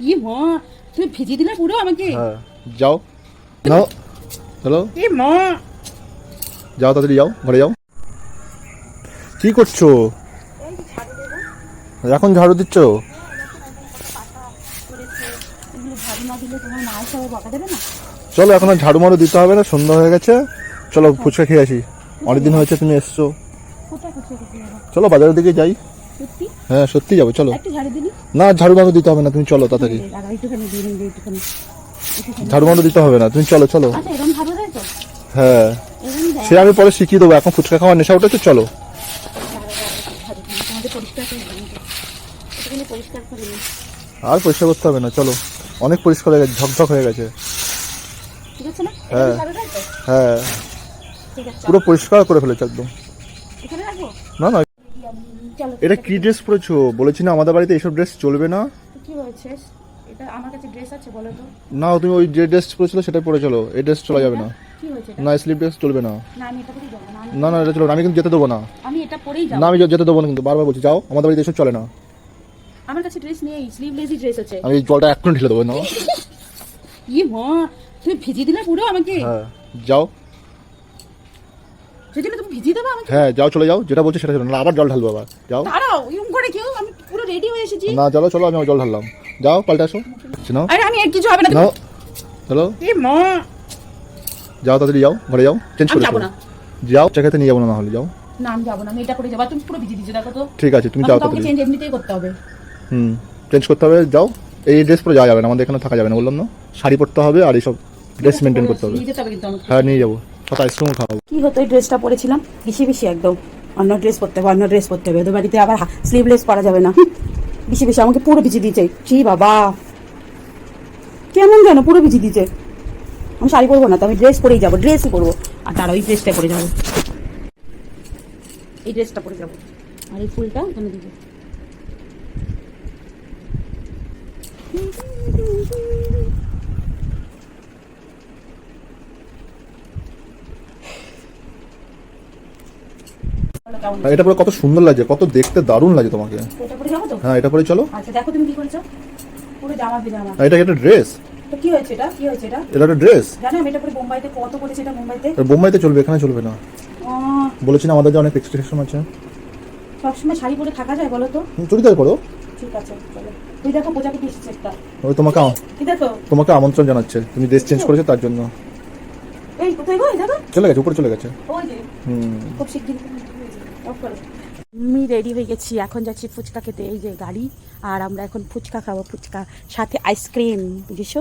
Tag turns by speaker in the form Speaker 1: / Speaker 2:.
Speaker 1: ই মা? তুমি ভিজিয়ে দিলে পুরো আমাকে।
Speaker 2: হ্যাঁ যাও। নাও হ্যালো?
Speaker 1: ই মা।
Speaker 2: যাও তাড়াতাড়ি যাও ঘরে যাও। কি করছ? এখন ঝাড়ু দিচ্ছ? চলো এখন আর ঝাড়ু মারু দিতে হবে না সন্ধ্যা হয়ে গেছে। চলো ফুচকা খেয়ে আসি। অনেকদিন হয়েছে তুমি এসছো? চলো বাজারের দিকে যাই।
Speaker 1: সত্যি?
Speaker 2: হ্যাঁ সত্যি যাব চলো।
Speaker 1: একটু ঝাড়ু দিলি?
Speaker 2: না ঝাড়ু মারু দিতে হবে না তুমি চলো তাড়াতাড়ি।
Speaker 1: আর একটুখানি দিয়ে দিন একটুখানি। একটুখানি।
Speaker 2: ঝাড়ু মারু দিতে হবে না তুমি চলো চলো।
Speaker 1: আচ্ছা এরকম ঝাড়ু দেয় তো?
Speaker 2: হ্যাঁ। সে আমি পরে শিখিয়ে দেবো এখন ফুচকা খাওয়ার নেশা উঠেছে চলো। আর পরিষ্কার করতে হবে না চলো। অনেক পরিষ্কার হয়ে গেছে ঝকঝক হয়ে গেছে। হ্যাঁ। হ্যাঁ পুরো পরিষ্কার করে ফেলেছে একদম। না না
Speaker 1: চলো
Speaker 2: এটা কি ড্রেস পরেছো? বলেছি না আমাদের বাড়িতে এসব ড্রেস চলবে না।
Speaker 1: কি হয়েছে? এটা আমার কাছে ড্রেস আছে বলো তো।
Speaker 2: না তুমি ওই যে ড্রেস পরেছিল সেটাই পরে চলো। এই ড্রেস চলা যাবে না।
Speaker 1: কি হয়েছে এটা?
Speaker 2: না স্লিপ ড্রেস চলবে না।
Speaker 1: না আমি এটা পরেই যাব না আমি-
Speaker 2: না না এটা চলো আমি কিন্তু যেতে দেবো না।
Speaker 1: আমি এটা পরেই যাব।
Speaker 2: না আমি যেতে দেবো না কিন্তু বারবার বলছি যাও আমাদের বাড়িতে এসব চলে না।
Speaker 1: আমার কাছে ড্রেস নেই স্লিভলেসই ড্রেস আছে।
Speaker 2: আমি এই জলটা এক্ষুনি ঢেলে দেবো না
Speaker 1: ই মা তুমি ভিজিয়ে দিলে পুরো আমাকে।
Speaker 2: হ্যাঁ যাও।
Speaker 1: সেজন্য তুমি ভিজিয়ে দেবে আমাকে?
Speaker 2: হ্যাঁ যাও চলে যাও যেটা বলছি সেটা চলো না আবার জল ঢালবো আবার। যাও।
Speaker 1: দাঁড়াও ইউম করে কেউ আমি পুরো রেডি হয়ে এসেছি।
Speaker 2: না চলো চলো আমি জল ঢাললাম। যাও পাল্টে আসো। নাও।
Speaker 1: আরে আমি কিছু হবে না
Speaker 2: নাও। হ্যালো
Speaker 1: ই মা।
Speaker 2: যাও তাড়াতাড়ি যাও ঘরে যাও। চেঞ্জ করে।
Speaker 1: না।
Speaker 2: যাও চাকাতে নিয়ে যাব না হলে যাও।
Speaker 1: না আমি যাব না আমি এটা পরে যাব তুমি পুরো ভিজিয়ে দিচ্ছ দেখো তো।
Speaker 2: ঠিক আছে তুমি যাও তাড়াতাড়ি।
Speaker 1: চেঞ্জ এমনিতেই করতে হবে।
Speaker 2: হুম চেঞ্জ করতে হবে যাও। এই ড্রেস পরে যাওয়া যাবে না আমাদের এখানে থাকা যাবে না বললাম না। শাড়ি পরতে হবে আর এইসব ড্রেস মেনটেন করতে হবে। হ্যাঁ নিয়ে যাব। সাথে আইসক্রিমও খাওয়াবো
Speaker 1: কি হতো এই ড্রেসটা পরেছিলাম? বেশি বেশি একদম। অন্য ড্রেস পরতে হবে, অন্য ড্রেস পরতে হবে। ওদের বাড়িতে আবার স্লিভলেস পরা যাবে না। বেশি বেশি আমাকে পুরো ভিজিয়ে দিয়েছে। কি বাবা। কেমন যেন পুরো ভিজিয়ে দিয়েছে। আমি শাড়ি পরবো না, তো আমি ড্রেস পরেই যাব ড্রেসই পরবো। আর তার ওই ড্রেসটা পরে যাব। এই ড্রেসটা পরে যাব। আর এই ফুলটা এখানে দিব।
Speaker 2: এটা পরে কত সুন্দর লাগছে কত দেখতে দারুণ লাগে তোমাকে।
Speaker 1: এটা পরে যাব তো?
Speaker 2: হ্যাঁ এটা পরে চলো।
Speaker 1: আচ্ছা দেখো তুমি কি করেছ? পুরো জামা পিজামা।
Speaker 2: এটা একটা ড্রেস
Speaker 1: তো কি হয়েছে এটা? কি হয়েছে এটা?
Speaker 2: এটা একটা ড্রেস
Speaker 1: জানো আমি এটা পরে বোম্বাইতে কত করেছে এটা মুম্বাইতে
Speaker 2: বোম্বাইতে চলবে এখানে চলবে না। বলেছি না আমাদের যে অনেক এক্সপেকটেশন আছে।
Speaker 1: সবসময় শাড়ি পরে থাকা যায় বলো তো?
Speaker 2: চুড়িদার করো
Speaker 1: ঠিক আছে চলো। তুই দেখো প্রজাপতি এসেছে একটা।
Speaker 2: ওই তোমাকে
Speaker 1: দেখো।
Speaker 2: তোমাকে আমন্ত্রণ জানাচ্ছে তুমি ড্রেস চেঞ্জ করেছ তার জন্য।
Speaker 1: এই কোথায় গো এই
Speaker 2: চলে গেছে উপরে চলে গেছে।
Speaker 1: ওই যে।
Speaker 2: হুম।
Speaker 1: খুব আমি রেডি হয়ে গেছি। এখন যাচ্ছি ফুচকা খেতে। এই যে গাড়ি, আর আমরা এখন ফুচকা খাব, ফুচকা সাথে আইসক্রিম বুঝেছ?